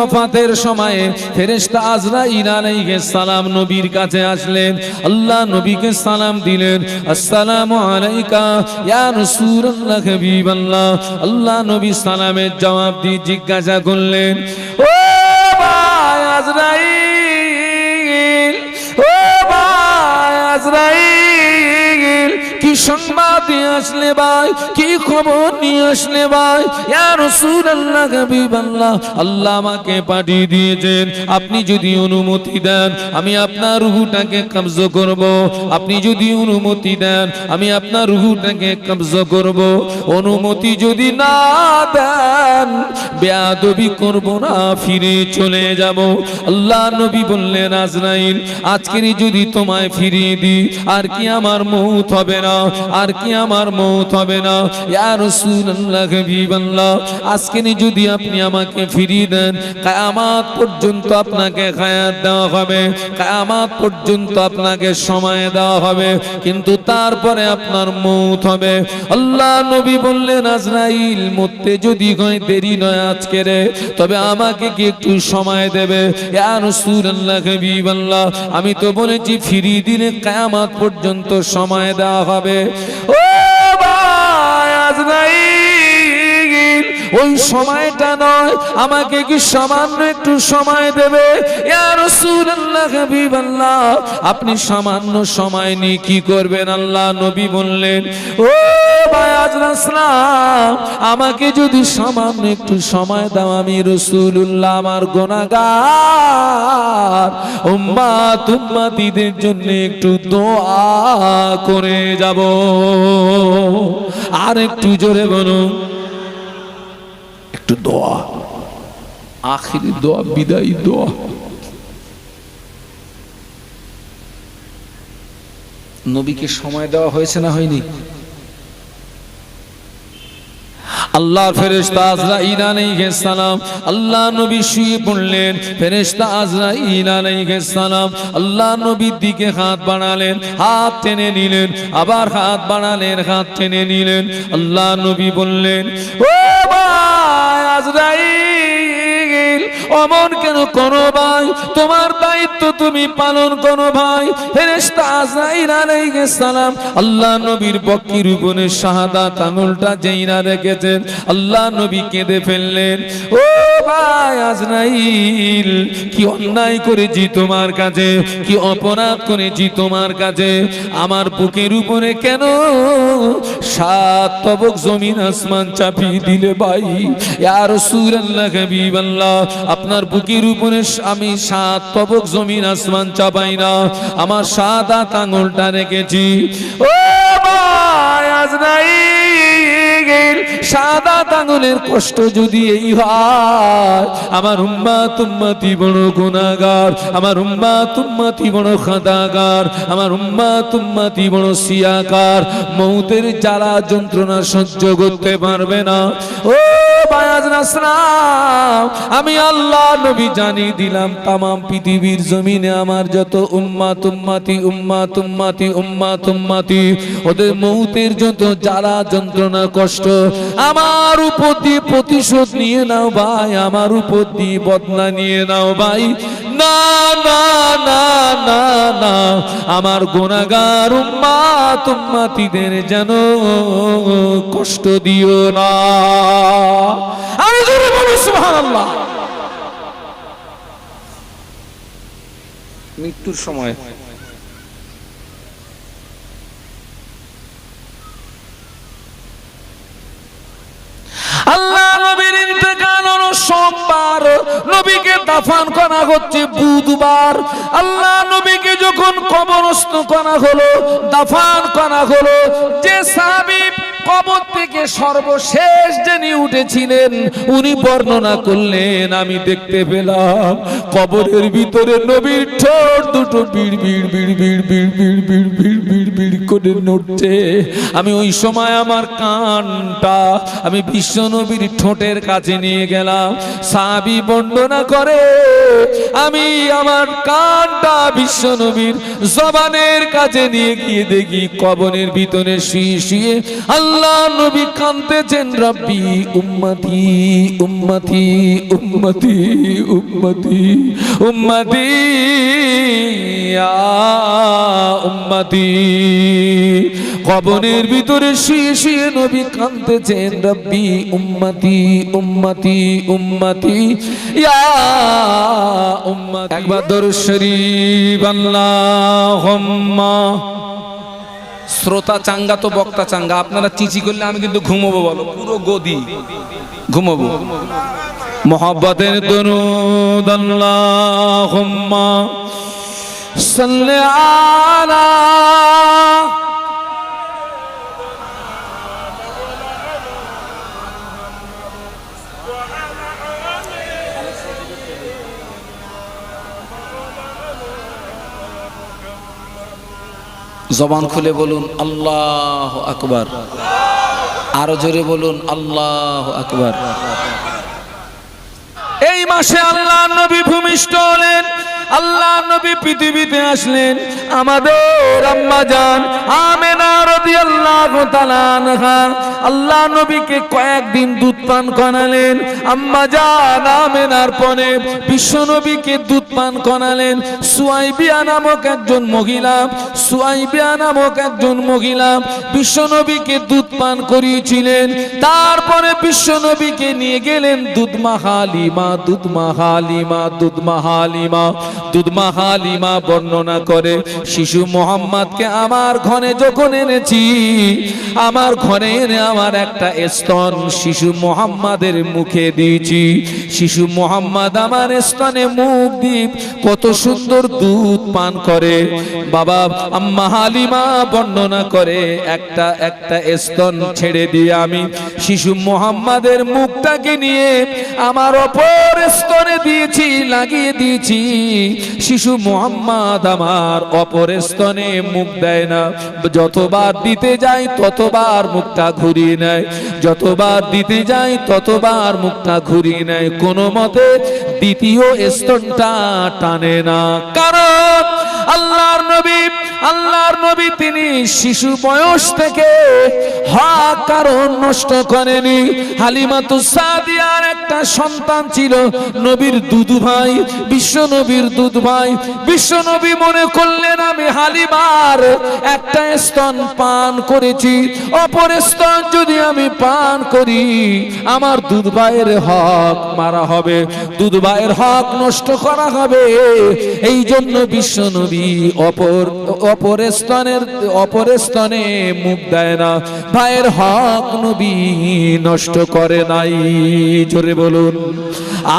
ওফাতের সময়ে ফেরেশতা আজরাইল আলাইহিস সালাম নবীর কাছে আসলেন। আল্লাহ নবীকে সালাম দিলেন। আসসালামু আলাইকা ইয়া রাসূলুল্লাহ হাবিবাল্লাহ। আল্লাহ নবী সালামের জবাব দিয়ে জিজ্ঞাসা করলেন, ও ভাই আজরাইল, ও ভাই আজরাইল, কি নিয়ে আসলে ভাই, কি খবর নিয়ে আসলে ভাই? ইয়া রাসূলুল্লাহ, হাবিবাল্লাহ, আল্লাহ আমাকে পাঠিয়ে দিয়েছেন। আপনি যদি অনুমতি দেন, আমি আপনার রুহুটাকে কবজ করব। আপনি যদি অনুমতি দেন, আমি আপনার রুহুটাকে কবজ করব। অনুমতি যদি না দেন, বেয়াদবি করব না, ফিরে চলে যাব। আল্লাহ নবী বললেন, আজরাইল আজকের যদি তোমায় ফিরিয়ে দিই, আর কি আমার মৌত হবে না? আর কি আমার মৌত হবে না? ইয়া রাসূলুল্লাহ হাবিবাল্লাহ আজকে যদি আপনি আমাকে ফিরিয়ে দেন, কিয়ামত পর্যন্ত আপনাকে হায়াত দেওয়া হবে, কিয়ামত পর্যন্ত আপনাকে সময় দেওয়া হবে, কিন্তু তারপরে আপনার মৌত হবে। আল্লাহ নবী বললেন, আজরাইল, মরতে যদি হয় দেরি নয় আজকে রে, তবে আমাকে কি একটু সময় দেবে? ইয়া রাসূলুল্লাহ হাবিবাল্লাহ আমি তো বলেছি, ফিরিয়ে দিলে কিয়ামত পর্যন্ত সময় দেওয়া হবে। ওই সময়টা নয়, আমাকে কি সামান্য একটু সময় দেবে? আপনি সামান্য সময় নিয়ে কি করবেন? আল্লাহ নবী বললেন, ও আমাকে যদি সামান্য একটু সময় দাও, আমি রসুল্লাহ আমার গোনাগার উম্মাত উম্মাতিদের জন্য একটু দোয়া করে যাব। আর একটু জোরে বলো একটু দোয়া। আখিরি দোয়া, বিদায়ী দোয়া। নবীকে সময় দেওয়া হয়েছে না হয়নি? আল্লাহ ফেরেশতা আজরা আলাইহিস সালাম, আল্লাহ নবী শুয়ে পড়লেন, ফেরেশতা আজরা আলাইহিস সালাম, আল্লাহ নবীর দিকে হাত বাড়ালেন, হাত টেনে নিলেন, আবার হাত বাড়ালেন, হাত টেনে নিলেন, আল্লাহ নবী বললেন, ও ভাই আজরাইল! অমন কেন করো ভাই? তোমার দায়িত্ব তুমি পালন করো ভাই। ফেরেশতা সালাম আল্লাহ নবীর বক্কির উপরে শাহাদাত আঙুলটা যেইনা রেখেছেন। আল্লাহ নবী কেঁদে ফেললেন। ও আজরাইল, কি অন্যায় করেছি তোমার কাছে? কি অপরাধ করেছি তোমার কাছে? আমার বুকের উপরে কেন সাত তবক জমিন আসমান চাপিয়ে দিলে ভাই? রাসূলুল্লাহ, হাবিবাল্লাহ, আপনার বুকের উপরে আমি সাত তবক জমিন আসমান চাপাই না। আমার সাদা আঙুলটা রেখেছি। ও ভাই, আজরাইল! সাদা আঙুলের কষ্ট যদি এই হয়, আমার উম্মা তুম্মাতি বড় গুনাগার আমার উম্মা তুম্মাতি বড় খাদাগার, আমার উম্মা তুম্মাতি বড় সিয়াকার মৌতের জ্বালা যন্ত্রণা সহ্য করতে পারবে না। ও আমি আল্লাহ নবী জানিয়ে দিলাম, তামাম পৃথিবীর জমিনে আমার যত উম্মা তুম্মাতি উম্মা তুম্মাতি উম্মা তুম্মাতি ওদের মৌতের যত যারা যন্ত্রণা, কষ্ট, আমার উপর দিয়ে প্রতিশোধ নিয়ে নাও ভাই, আমার উপর দিয়ে বদলা নিয়ে নাও ভাই। না না না না না। আমার গোনাগার উম্মা তুম্মাতিদের যেন কষ্ট দিও না। বলো, সুবহানাল্লাহ। মৃত্যুর সময় আল্লাহ নবীর ইন্তেকাল হলো সোমবার। নবীকে দাফন করা হচ্ছে বুধবার। আল্লাহ নবীকে যখন কবরস্থ করা হলো, দাফন করা হলো, যে সাহাবী কবর থেকে সর্বশেষ যিনি উঠেছিলেন উনি বর্ণনা করলেন আমি দেখতে পেলাম কবরের ভিতরে নবীর ঠোঁট দুটো বিড় বিড় বিড় বিড় বিড় বিড় বিড় বিড় বিড় বিড় করে নড়ছে আমি ওই সময় আমার কানটা আমি বিশ্ব নবীর ঠোঁটের কাছে নিয়ে গেলাম সাবি বর্ণনা করে আমি আমার কানটা বিশ্ব নবীর জবানের কাছে নিয়ে গিয়ে দেখি কবরের ভিতরে শুয়ে শুয়ে আল্লাহ আল্লাহ নবী কাঁদতেছেন রব্বি, উম্মতি উম্মতি উম্মতি উম্মতি উম্মতি উম্মতি। কবরের ভিতরে শুয়ে শুয়ে নবী কাঁদতেছেন রব্বি, উম্মতি উম্মতি উম্মতি, ইয়া উম্মতি। একবার দরুদ শরীফ, আল্লাহুম্মা শ্রোতা চাঙ্গা তো বক্তা চাঙ্গা, আপনারা চিচি করলে আমি কিন্তু ঘুমোবো বলো, পুরো গদি। ঘুমোবো। মোহাব্বতের দরুদ আল্লাহুম্মা সাল্লি আলা জবান খুলে বলুন, আল্লাহ আকবার। আরও জোরে বলুন, আল্লাহ আকবার। এই মাসে আল্লাহ নবী ভূমিষ্ঠ হলেন। আল্লাহ নবী পৃথিবীতে আসলেন। আমাদের আম্মা জান, আমেনা রাদিয়াল্লাহু তাআলা আল্লাহ নবীকে কয়েকদিন দুধ পান করালেন। আম্মা জান, আমেনার পরে বিশ্ব নবীকে দুধ পান করালেন। সুয়াইবিয়া নামক একজন মহিলা, সুয়াইবিয়া নামক একজন মহিলা বিশ্ব নবীকে দুধ পান করিয়েছিলেন। তারপরে বিশ্ব নবীকে নিয়ে গেলেন দুধ মাহালিমা দুধ মাহালিমা দুধ মাহালিমা। দুধ মাহালিমা বর্ণনা করে, শিশু মোহাম্মদকে আমার যখন এনেছি, আমার এনে আমার একটা স্তন শিশু মোহাম্মদের মুখে দিয়েছি। শিশু মোহাম্মদ আমার স্তনে মুখ দ্বীপ কত সুন্দর দুধ পান করে। বাবা আম্মা হালিমা বর্ণনা করে, একটা একটা স্তন ছেড়ে দিয়ে আমি শিশু মোহাম্মদের মুখটাকে নিয়ে আমার অপর স্তনে দিয়েছি, লাগিয়ে দিয়েছি। শিশু মোহাম্মদ আমার অপর স্তনে মুখ দেয় না। যতবার দিতে যাই, ততবার মুখটা ঘুরিয়ে নেয়। যতবার দিতে যাই, ততবার মুখটা ঘুরিয়ে নেয়। কোনো মতে দ্বিতীয় স্তনটা টানে না। কারণ আল্লাহর নবী আল্লাহর নবী তিনি শিশু বয়স থেকে হক কারণ নষ্ট করেনি। হালিমাতু সাদিয়ার একটা সন্তান ছিল, নবীর দুধু ভাই, বিশ্ব নবীর দুধ ভাই। বিশ্ব নবী মনে করলেন, আমি হালিমার একটা স্তন পান করেছি, অপর স্তন যদি আমি পান করি, আমার দুধ ভাইয়ের হক মারা হবে দুধ ভাইয়ের হক নষ্ট করা হবে। এই জন্য বিশ্ব নবী অপর অপর স্তনের অপর স্তনে মুখ দেয় না। ভাইয়ের হক নবী নষ্ট করে নাই। জোরে বলুন।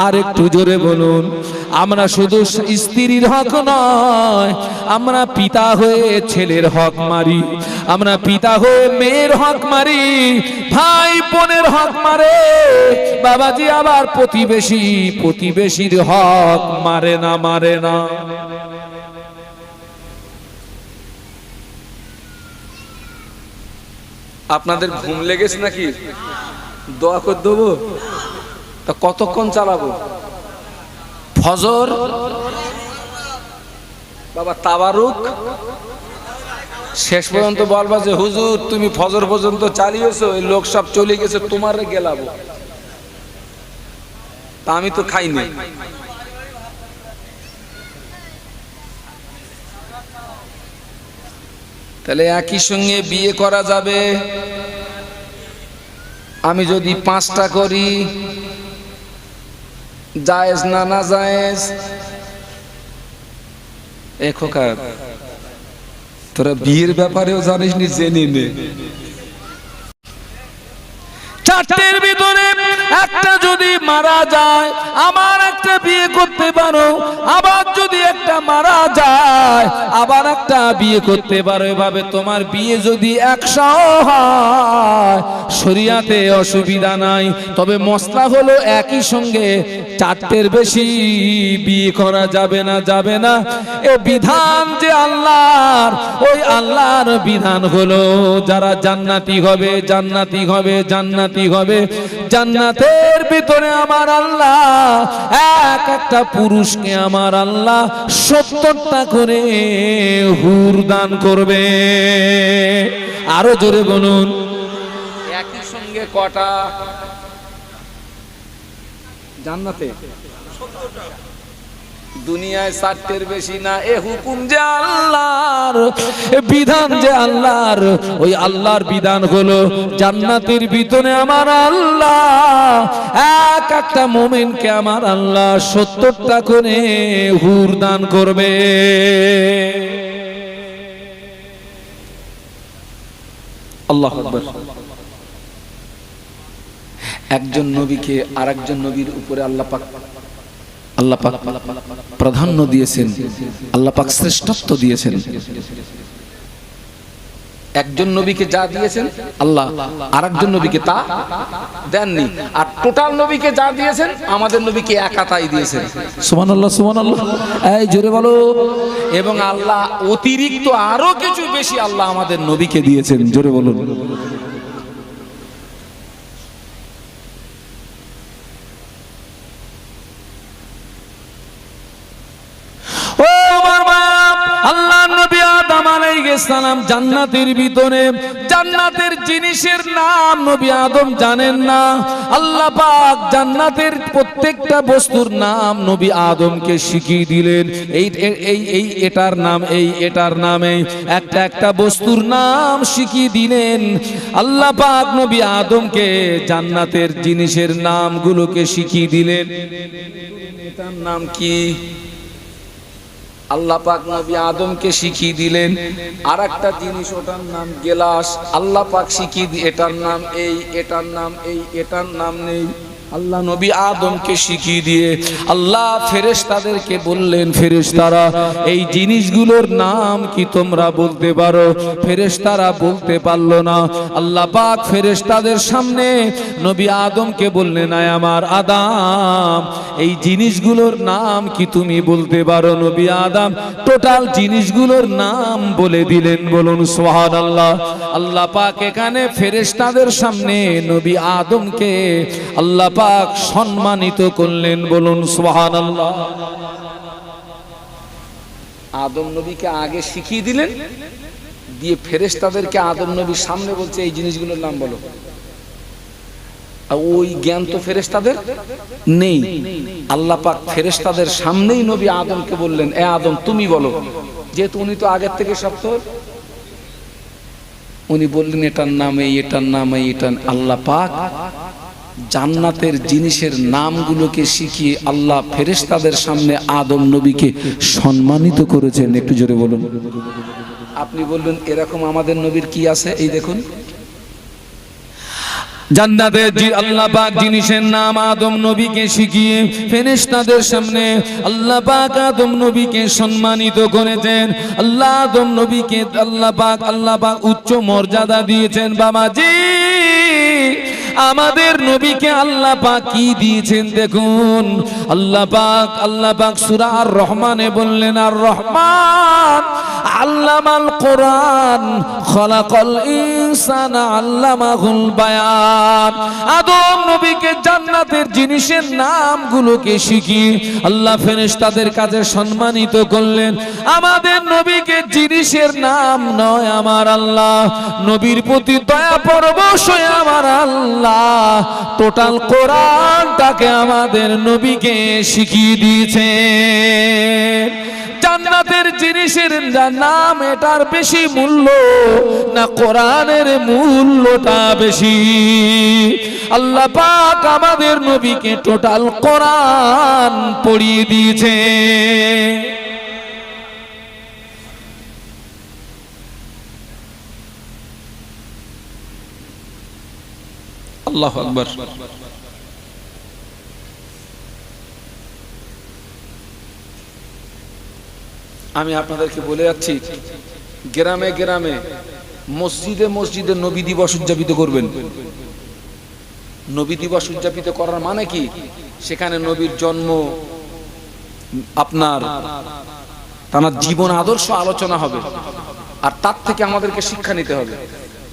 আর একটু জোরে বলুন। আমরা শুধু স্ত্রীর হক নয়, আমরা পিতা হয়ে ছেলের হক মারি। আমরা পিতা হয়ে মেয়ের হক মারি, ভাই বোনের হক মারে। বাবাজি আবার প্রতিবেশী, প্রতিবেশীর হক মারে না মারে না। আপনাদের ঘুম লেগেছে নাকি? দোয়া করে দেবো? তা কতক্ষণ চালাবো? ফজর? বাবা, তাবারুক? শেষ পর্যন্ত বলবা যে, হুজুর, তুমি ফজর পর্যন্ত চালিয়েছো, এই লোক সব চলে গেছে, তোমার গেলাবো। তা আমি তো খাইনি। তাহলে একই সঙ্গে বিয়ে করা যাবে। আমি যদি পাঁচটা করি, জায়েজ না না জায়েজ? এ তোরা বিয়ের ব্যাপারেও জানিস নি জেনে নে। চারটের ভিতরে একটা যদি মারা যায়, আমার একটা বিয়ে করতে পারো, আবার যদি একটা মারা যায়, আবার একটা বিয়ে করতে পারো। এভাবে তোমার বিয়ে যদি একশো হয়, শরিয়াতে অসুবিধা নাই। তবে মশলা হলো একই সঙ্গে, চারটের বেশি বিয়ে করা যাবে না যাবে না। এ বিধান যে আল্লাহর, ওই আল্লাহর বিধান হলো যারা জান্নাতি হবে জান্নাতি হবে জান্নাতি হবে। জান্নাতের ভিতরে আমার আল্লাহ, এক একটা পুরুষকে আমার আল্লাহ সত্তরটা করে হুর দান করবে। আরও জোরে বলুন। একই সঙ্গে কটা? জান্নাতে। দুনিয়ায় ষাটের বেশি না, এ হুকুম যে আল্লাহর বিধান যে আল্লাহর। ওই আল্লাহর বিধান হলো জান্নাতের ভিতরে আমার আল্লাহ। এক একটা মোমেনকে আমার আল্লাহ সত্তরটা করে হুর দান করবে। আল্লাহ একজন নবীকে আরেকজন নবীর উপরে আল্লাহ পাক আল্লাহ প্রাধান্য দিয়েছেন, আল্লাহ শ্রেষ্ঠত্ব দিয়েছেন। একজন নবীকে যা দিয়েছেন, আল্লাহ আরেকজন নবীকে তা দেননি। আর টোটাল নবীকে যা দিয়েছেন, আমাদের নবীকে একা তাই দিয়েছেন। সুবহানাল্লাহ সুবহানাল্লাহ। এই জোরে বলো। এবং আল্লাহ অতিরিক্ত আরও কিছু বেশি আল্লাহ আমাদের নবীকে দিয়েছেন। জোরে বলুন ও আমার মা আল্লাহ নবী আদম আলাইহিস সালাম জান্নাতের ভিতরে। জান্নাতের জিনিসের নাম নবী আদম জানেন না। আল্লাহ পাক জান্নাতের প্রত্যেকটা বস্তুর নাম নবী আদমকে শিখিয়ে দিলেন। এই, এই- এই, এটার নাম, এই, এটার নামে একটা একটা বস্তুর নাম শিখিয়ে দিলেন। আল্লাহ পাক নবী আদমকে জান্নাতের জিনিসের নামগুলোকে শিখিয়ে দিলেন। এটার নাম কি? আল্লাহ পাক নবী আদমকে শিখিয়ে দিলেন। আর একটা জিনিস, ওটার নাম গেলাস। আল্লাহ পাক শিখিয়ে এটার নাম এই, এটার নাম এই, এটার নাম নেই। আল্লাহ নবী আদমকে শিখিয়ে দিয়ে আল্লাহ ফেরেশতাদেরকে বললেন, ফেরেশতারা, এই জিনিসগুলোর নাম কি তোমরা বলতে পারো? ফেরেশতারা বলতে পারল না। আল্লাহ পাক ফেরেশতাদের সামনে নবী আদমকে বললেন, আয় আমার আদাম, এই জিনিসগুলোর নাম কি তুমি বলতে পারো? নবী আদম টোটাল জিনিসগুলোর নাম বলে দিলেন, বলুন সোহান আল্লাহ আল্লাহ পাক এখানে ফেরেশতাদের সামনে নবী আদমকে আল্লাহ পাক সম্মানিত করলেন, বলুন সোহান আদম নবীকে আগে শিখিয়ে দিলেন, দিয়ে ফেরেশতাদেরকে আদম নবীর সামনে বলছে, এই জিনিসগুলোর নাম বলো। ওই জ্ঞান তো ফেরেশতাদের নেই। আল্লাহ পাক ফেরেশতাদের সামনেই নবী আদমকে বললেন, এ আদম, তুমি বলো। যেহেতু উনি তো আগের থেকে সপ্তাহ উনি বললেন, এটার নাম এই, এটার নাম এই এটা আল্লাহ পাক জান্নাতের জিনিসের নামগুলোকে শিখিয়ে আল্লাহ ফেরেশতাদের সামনে আদম নবীকে সম্মানিত করেছেন। একটু জোরে বলুন। আপনি বললেন এরকম আমাদের নবীর কি আছে? এই দেখুন। আল্লাহ উচ্চ মর্যাদা দিয়েছেন। বাবাজি! আমাদের নবীকে আল্লাহ পাক কি দিয়েছেন দেখুন? আল্লাহ পাক আল্লাহ পাক সূরা আর রহমানে বললেন আর রহমান আল্লামাল কোরআন, খলাকল ইনসানা আল্লামাহুল বায়ান। আদম নবীকে জান্নাতের জিনিসের নামগুলোকে শিখিয়ে আল্লাহ ফেরেশতাদের কাছে সম্মানিত করলেন। আমাদের নবীকে জিনিসের নাম নয় আমার আল্লাহ, নবীর প্রতি দয়া পরবশ আমার আল্লাহ। টোটাল কোরআনটাকে আমাদের নবীকে শিখিয়ে দিয়েছে জান্নাতের জিনিসের নাম, এটার বেশি মূল্য না কোরআনের মূল্যটা বেশি। আল্লাহ পাক আমাদের নবীকে টোটাল কোরআন পড়িয়ে দিয়েছে আল্লাহ আকবার। আমি আপনাদেরকে বলে যাচ্ছি, গ্রামে গ্রামে মসজিদে মসজিদে নবী দিবস উদযাপিত করবেন। নবী দিবস উদযাপিত করার মানে কি? সেখানে নবীর জন্ম, আপনার তার জীবন আদর্শ আলোচনা হবে, আর তার থেকে আমাদেরকে শিক্ষা নিতে হবে।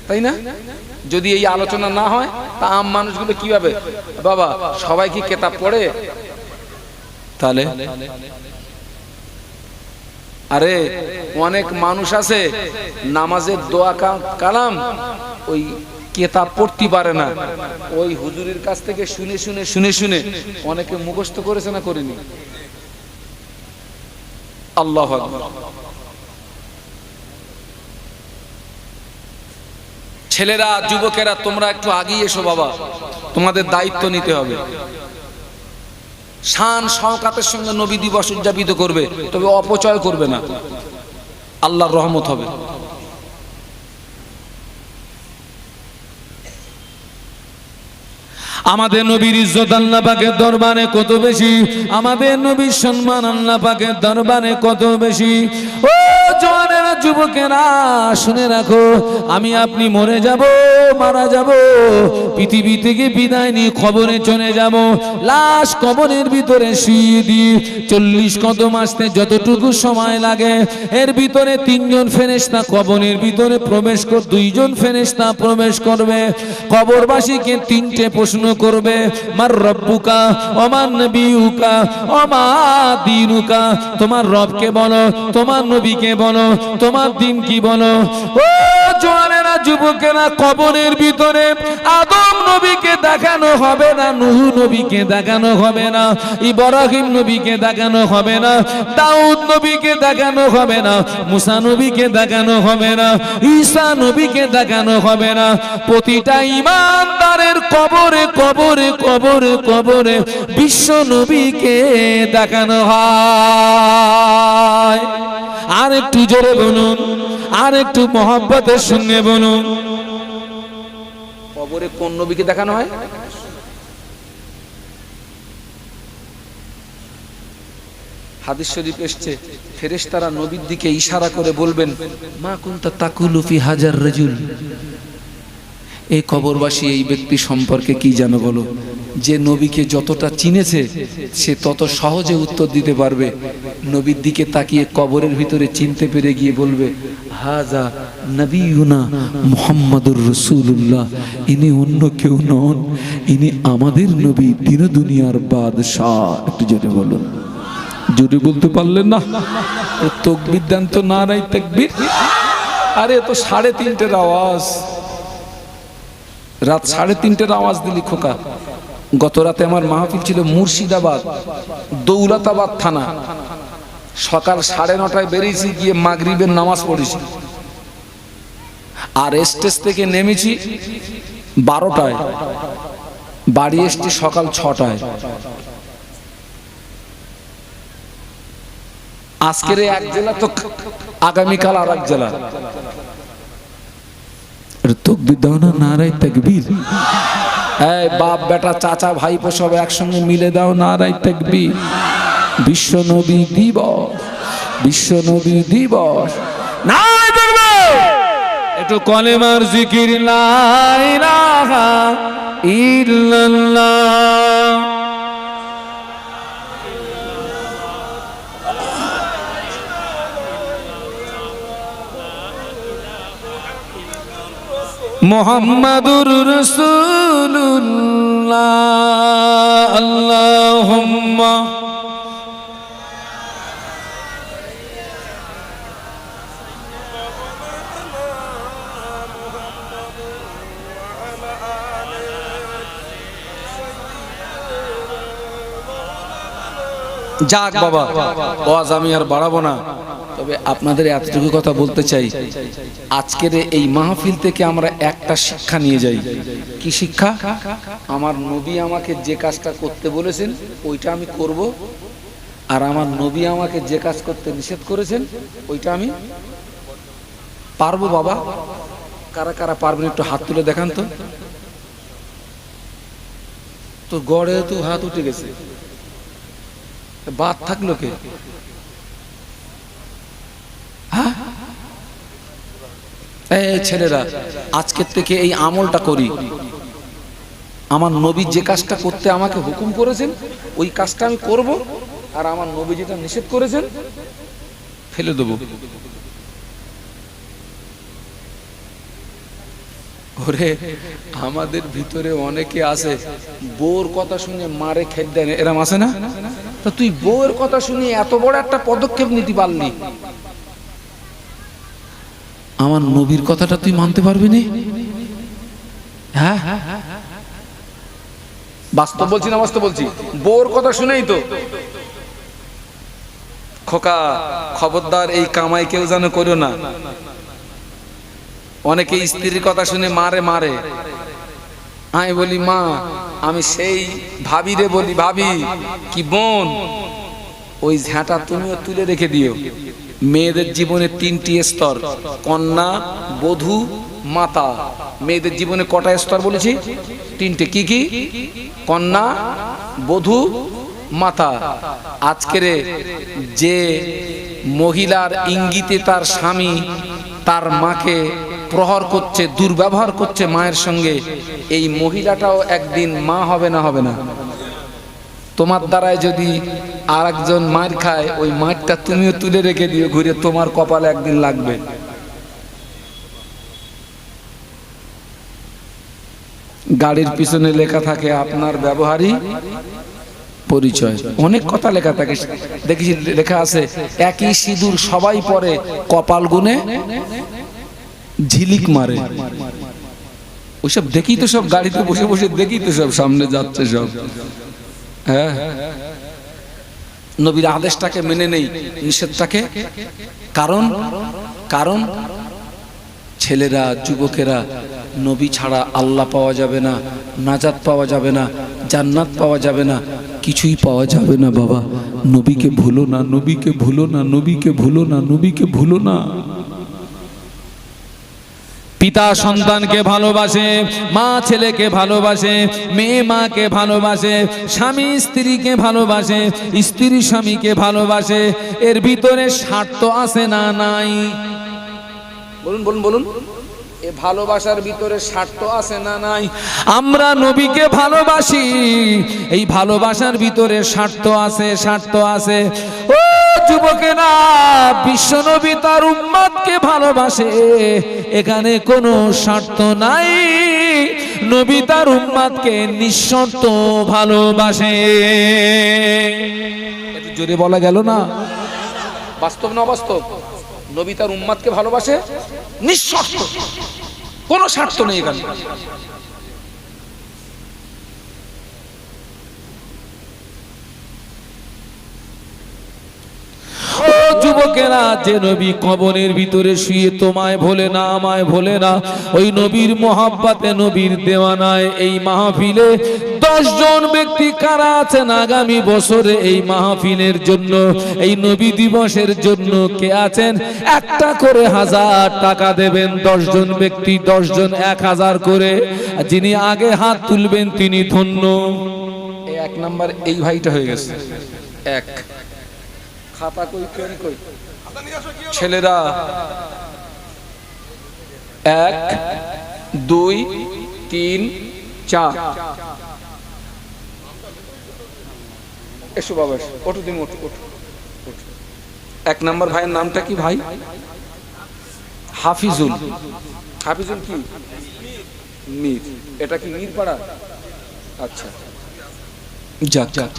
তাই না? যদি এই আলোচনা না হয়, তা আম মানুষগুলো কীভাবে? বাবা, সবাই কি কেতাব পড়ে? তাহলে? আরে, অনেক মানুষ আছে, নামাজের দোয়া কালাম, ওই কেতাব পড়তে পারে না। ওই হুজুরের কাছ থেকে শুনে শুনে শুনে শুনে অনেকে মুখস্থ করেছে না করেনি? আল্লাহ ছেলেরা, যুবকেরা, তোমরা একটু আগিয়ে এসো বাবা। তোমাদের দায়িত্ব নিতে হবে। শান শওকাতের সঙ্গে নবী দিবস উদযাপিত করবে, তবে অপচয় করবে না। আল্লাহর রহমত হবে। আমাদের নবীর ইজ্জত আল্লাহ পাকের দরবারে কত বেশি? আমাদের নবীর সম্মান আল্লাহ পাকের দরবারে কত বেশি? ও জওয়ানেরা যুবকেরা, শুনে রাখো, আমি আপনি মরে যাব, মারা যাব, পৃথিবী থেকে বিদায় নিয়ে খবরে চলে যাব। লাশ কবরের ভিতরে শুয়ে দিয়ে চল্লিশ কদম আসতে যতটুকু সময় লাগে, এর ভিতরে তিনজন ফেরেশতা কবরের ভিতরে প্রবেশ কর, দুইজন ফেরেশতা প্রবেশ করবে। কবরবাসীকে তিনটে প্রশ্ন করবে, মার রব্বুকা অমান নবিউকা অমা দিনুকা, তোমার রবকে বলো, তোমার নবীকে বলো তোমার দিন কি বলো? ও জোয়ানেরা, যুবকেরা, কবরের ভিতরে আদম নবীকে দেখানো হবে না, নুহু নবীকে দেখানো হবে না, ইব্রাহিম নবীকে দেখানো হবে না, দাউদ নবীকে দেখানো হবে না, মুসা নবীকে দেখানো হবে না, ঈসা নবীকে দেখানো হবে না। প্রতিটা ইমানদারের কবরে কবরে কবরে কবরে বিশ্ব নবীকে দেখানো হয়। আর একটু জোরে বলুন, আর একটু মহব্বতের সঙ্গে বলুন। কবরে কোন নবীকে দেখানো হয়? হাদিস শরীফ এসছে, ফেরেশতারা নবীর দিকে ইশারা করে বলবেন, মা কুনতা তাকুলুফি হাজার রাজুল? এই কবরবাসী এই ব্যক্তি সম্পর্কে কি জানো বলো? যে নবীকে যতটা চিনেছে সে তত সহজে উত্তর দিতে পারবে। নবীর দিকে তাকিয়ে কবরের ভিতরে চিনতে পেরে গিয়ে বলবে হাজা নবীনা মুহাম্মাদুর রসুল্লাহ ইনি অন্য কেউ নন। ইনি আমাদের নবী দিন দুনিয়ার বাদশাহ। একটু জোরে বলুন। জোরে বলতে পারলেন না? তকবির দেন তো না নাই তকবির। আরে তো সাড়ে তিনটের আওয়াজ। রাত সাড়ে তিনটের আওয়াজ দিলি খোকা গত রাতে আমার মাহফিল ছিল মুর্শিদাবাদ, দৌলতাবাদ থানা। সকাল সাড়ে নটায় বেরিয়েছি, গিয়ে মাগরিবের নামাজ পড়েছি। আর স্টেজ থেকে নেমেছি বারোটায়। বাড়ি এসছি সকাল ছটায়। আজকের এক জেলা তো আগামীকাল আর এক জেলা। তকবির দাও না নারাই তকবীর। এই বাপ, বেটা, চাচা, ভাইপো সব একসঙ্গে মিলে দাও নারাই তকবীর। বিশ্ব নবী দিবস, বিশ্ব নবী দিবস। দেখবে একটু কলেমার জিকির লা ইলাহা ইল্লাল্লাহ। মোহাম্মদুর রসুল্লাহ আল্লাহুম্মা। যাক বাবা ওয়াজ আমি আর বাড়াবো না। তবে আপনাদের এতটুকু কথা বলতে চাই। আজকের এই মাহফিল থেকে আমরা একটা শিক্ষা নিয়ে যাই। কি শিক্ষা? আমার নবী আমাকে যে কাজটা করতে বলেছেন, ওইটা আমি করব। আর আমার নবী আমাকে যে কাজ করতে নিষেধ করেছেন, ওইটা আমি পারব বাবা। কারা কারা পারবেন একটু হাত তুলে দেখান তো। তো গড়ে তো হাত উঠে গেছে। বাদ থাকল কে? ছেলেরা, আজকের থেকে এই আমলটা করি। আমার নবী যে কাজটা করতে আমাকে হুকুম করেছেন, ওই কাজটা আমি করব, আর আমার নবী যেটা নিষেধ করেছেন, ফেলে দেবো। ওরে, আমাদের ভিতরে অনেকে আছে, বউর কথা শুনে মারে খেদ দেয় এরম আছে না? তা তুই বউয়ের কথা শুনে এত বড় একটা পদক্ষেপ নিতে পারলি। আমার নবীর কথাটা তুই মানতে পারবি না? হ্যাঁ? বাস্তব বলছি না বাস্তব বলছি? বোর কথা শুনেই তো। খোকা, খবরদার, এই কামাই কেউ যেন করো না। অনেকে স্ত্রীর কথা শুনে মারে মারে। আমি বলি, মা, আমি সেই ভাবি রে বলি, ভাবি, কি বোন? ওই ঝ্যাঁটা তুমিও তুলে রেখে দিও। মেয়েদের জীবনে তিনটি স্তর, কন্যা, বধূ, মাতা। মেয়েদের জীবনে কটা স্তর বলেছি? তিনটে। কি কি? কন্যা, বধূ, মাতা। আজকের যে মহিলার ইঙ্গিতে তার স্বামী তার মাকে প্রহর করছে, দুর্ব্যবহার করছে মায়ের সঙ্গে, এই মহিলাটাও একদিন মা হবে না হবে না। তোমার দ্বারায় যদি আর একজন মার খায়, ওই মাঠটা তুমিও তুলে রেখে দিও, ঘুরে তোমার কপালে একদিন লাগবে। গাড়ির পিছনে লেখা থাকে, আপনার ব্যবহারই পরিচয়। অনেক কথা লেখা থাকে। দেখেছি লেখা আছে, একই সিঁদুর সবাই পরে, কপাল গুনে ঝিলিক মারে। ওইসব দেখি তো সব, গাড়িতে বসে বসে দেখি তো সব, সামনে যাচ্ছে সব। হ্যাঁ। নবীর আদেশটাকে মেনে নেই, নিষেধটাকে। কারণ কারণ ছেলেরা, যুবকেরা, নবী ছাড়া আল্লাহ পাওয়া যাবে না, নাজাত পাওয়া যাবে না, জান্নাত পাওয়া যাবে না, কিছুই পাওয়া যাবে না বাবা। নবীকে ভুলো না, নবীকে ভুলো না, নবীকে ভুলো না, নবীকে ভুলো না। পিতা সন্তানকে ভালোবাসে, মা ছেলেকে ভালোবাসে, মেয়ে মাকে ভালোবাসে, স্বামী স্ত্রীকে ভালোবাসে, স্ত্রী স্বামীকে ভালোবাসে, এর ভিতরে স্বার্থ আছে না নাই? বলুন বলুন বলুন। এ ভালোবাসার ভিতরে স্বার্থ আছে না নাই? আমরা নবীকে ভালোবাসি। এই ভালোবাসার ভিতরে স্বার্থ আছে স্বার্থ আছে। ও যুবকেরা, বিশ্ব নবী তার উম্মাদকে ভালোবাসে। এখানে কোনো স্বার্থ নাই। নবী তার উম্মাদকে নিঃশর্ত ভালোবাসে। জোরে বলা গেল না? বাস্তব না বাস্তব নবী তার উম্মাদকে ভালোবাসে? নিঃস্বার্থ। কোনো স্বার্থ নেই এখানে ও যুবকেরা যে নবী কবরের ভিতরে শুয়ে তোমায় ভোলে না, আমায় ভোলে না। ওই নবীর মোহাব্বাতে নবীর দেওয়ানায় এই মাহফিলে দশ জন ব্যক্তি কারা আছেন আগামী বছরে এই মাহফিলের জন্য? এই নবী দিবসের জন্য কে আছেন? একটা করে হাজার টাকা দেবেন দশ জন ব্যক্তি দশ জন এক হাজার করে। যিনি আগে হাত তুলবেন তিনি ধন্য। এক নাম্বার এই ভাইটা হয়ে গেছে। এক। খাতা কই পেন কই? ছেলেরা এক দুই তিন চার। এসো বাবা এসো। ওঠো তুমি ওঠো ওঠো। এক নাম্বার ভাইয়ের নামটা কি ভাই? হাফিজুল। হাফিজুল কি? মীর এটা কি মীর পাড়া? আচ্ছা। যাক যাক।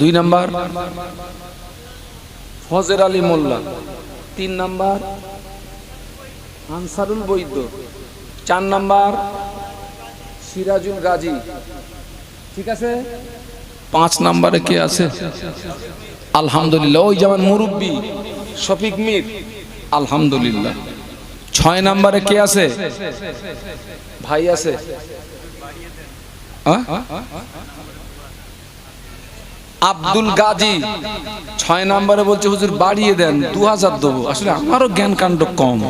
দুই নাম্বার। ফজের আলী মোল্লা। তিন নাম্বার, আনসারুল বৈদ্য। চার নাম্বার, সিরাজুল গাজী ঠিক আছে? পাঁচ নাম্বারে কে আছে? আলহামদুলিল্লাহ। ওই যেমন মুরব্বী শফিক মির। আলহামদুলিল্লাহ। ছয় নাম্বারে কে আছে? ভাই আছে? আব্দুল গাজী। ছয় নম্বরে বলছে, হুজুর, বাড়িয়ে দেন দু হাজার দেবো। আসলে আমারও জ্ঞান কাণ্ড কম।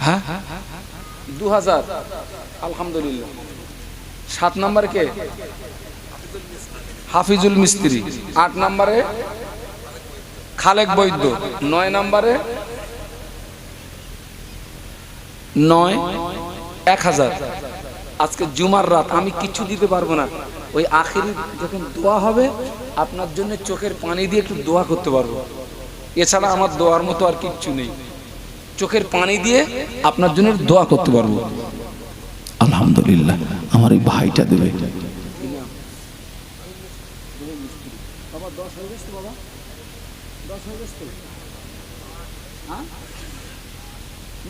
হ্যাঁ? দু হাজার আলহামদুলিল্লাহ। সাত নম্বরে কে? হাফিজুল মিস্ত্রি। আট নম্বরে খালেক বৈদ্য। নয় নম্বরে নয়, এক হাজার। আজকে জুমার রাত আমি কিচ্ছু দিতে পারব না। ওই আখেরি যখন দোয়া হবে আপনার জন্য চোখের পানি দিয়ে একটু দোয়া করতে পারব। এছাড়া আমার দোয়ার মতো আর কিচ্ছু নেই। চোখের পানি দিয়ে আপনার জন্য দোয়া করতে পারব। আলহামদুলিল্লাহ আমার এই ভাইটা দেবে।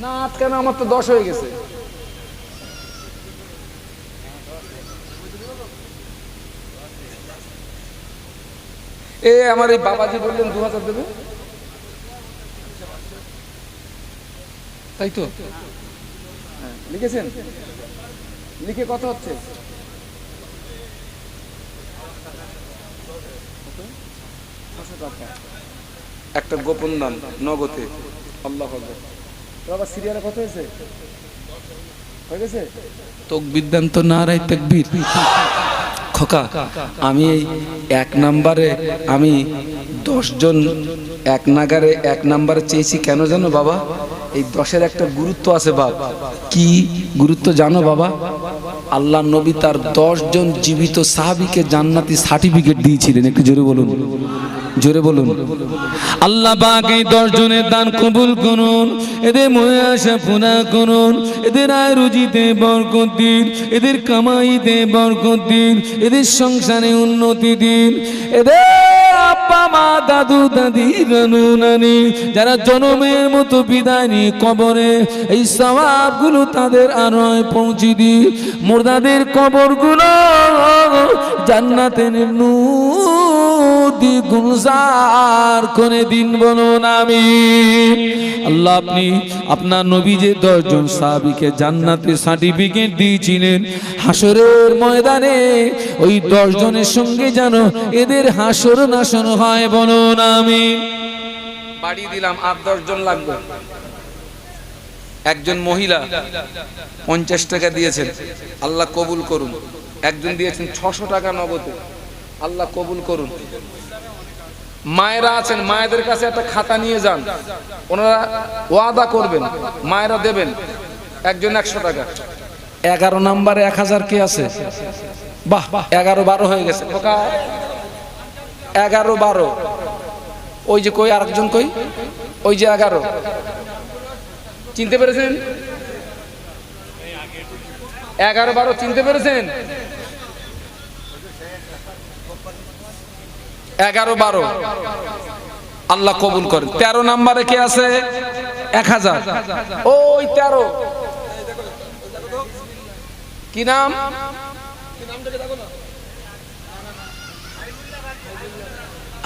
না আজকে আমার তো দশ হয়ে গেছে। এ আমার এই বাবাজি বললেন দু হাজার দেবে। তাই তো? হ্যাঁ, লিখেছেন? লিখে কত হচ্ছে। একটা গোপন দান নগদে। আল্লাহ। বাবা সিরিয়ালে কত হয়েছে? হয়ে গেছে? তকবির দান তো না রাই তকবির। খোকা আমি এক নাম্বারে, আমি দশজন এক নাগারে এক নাম্বারে চেয়েছি। কেন জানো বাবা? এই দশের একটা গুরুত্ব আছে বাপ। কি গুরুত্ব জানো বাবা? আল্লাহ নবী তার দশজন জীবিত সাহাবিকে জান্নাতি সার্টিফিকেট দিয়েছিলেন। একটু জোরে বলুন। জোরে বলুন। আল্লাহ পাক এই দশ জনের দান কবুল করুন, এদের মনে আসা পুনা করুন, এদের আয় রুজিতে বরকত দিন, এদের কামাইতে বরকত দিন, এদের সংসারে উন্নতি দিন। এদের আব্বা, মা, দাদু, দাদি, নানু, নানি, যারা জনমের মতো বিদায় নিয়ে কবরে, এই সবাবগুলো তাদের আরয় পৌঁছে দি মুর্দাদের কবরগুলো জান্নাতের নূর দি গুলজার করে দিন বলুন আমি আল্লাহ আপনি আপনার নবী যে দশজন সাহাবিকে জান্নাতে সার্টিফিকেট দিয়েছিলেন। হাসরের ময়দানে ওই দশজনের সঙ্গে যেন এদের হাসর নাসর হয় বলুন আমি বাড়ি দিলাম আর দশজন লাগবে। একজন মহিলা পঞ্চাশ টাকা দিয়েছেন। আল্লাহ কবুল করুন। একজন দিয়েছেন ছশো টাকা নগদে। আল্লাহ কবুল করুন। মায়েরা আছেন মায়েদের কাছে একটা খাতা নিয়ে যান। ওনারা ওয়াদা করবেন মায়েরা দেবেন একজন একশো টাকা। এগারো নাম্বারে এক হাজার কে আছে? বাহ বাহ এগারো বারো হয়ে গেছে। এগারো বারো। ওই যে কই আরেকজন কই? ওই যে এগারো। চিনতে পেরেছেন? এগারো বারো চিনতে পেরেছেন? এগারো বারো। আল্লাহ কবুল করেন। তেরো নাম্বারে কে আছে? এক হাজার। ওই তেরো। কি নাম?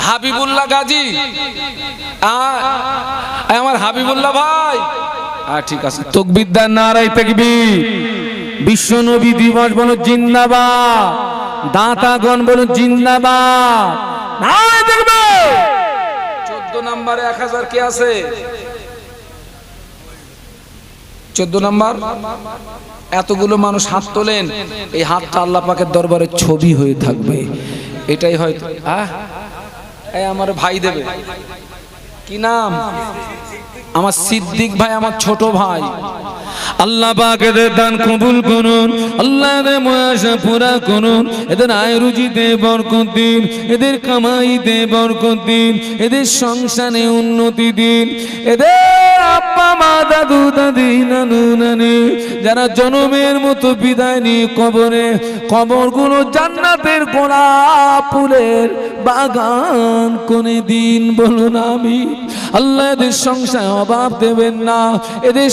হাবিবুল্লাহ গাজী। আমার হাবিবুল্লাহ ভাই। ঠিক আছে। তকবিদ্যার নারাই তেকবি বিশ্ব নবী দিবস বলো জিন্দাবা দাঁতাগণ বলো জিন্দাবাদ। নারাই দেখবে। চোদ্দ নাম্বারে এক হাজার কে আছে? চোদ্দ নাম্বার? এতগুলো মানুষ হাত তোলেন, এই হাতটা আল্লাহ পাকের দরবারে ছবি হয়ে থাকবে। এটাই হয়তো আহ আমার ভাই দেবে। কি নাম? আমার সিদ্দিক ভাই, আমার ছোট ভাই। আল্লাহ এদের দান কবুল করুন, আল্লাহ পুরা করুন। এদের আয় রুজিতে বরকত দিন, এদের কামাইতে বরকত দিন, এদের সংসারে উন্নতি দিন। এদের আব্বা, মা, দাদু, দাদি, নানু, নানি, যারা জনমের মতো বিদায় নিয়ে কবরে, কবরগুলো জান্নাতের গোলাপ ফুলের বাগান কোনে দিন বলুন আমি। আল্লাহ এদের সংসার অভাব দেবেন না এদের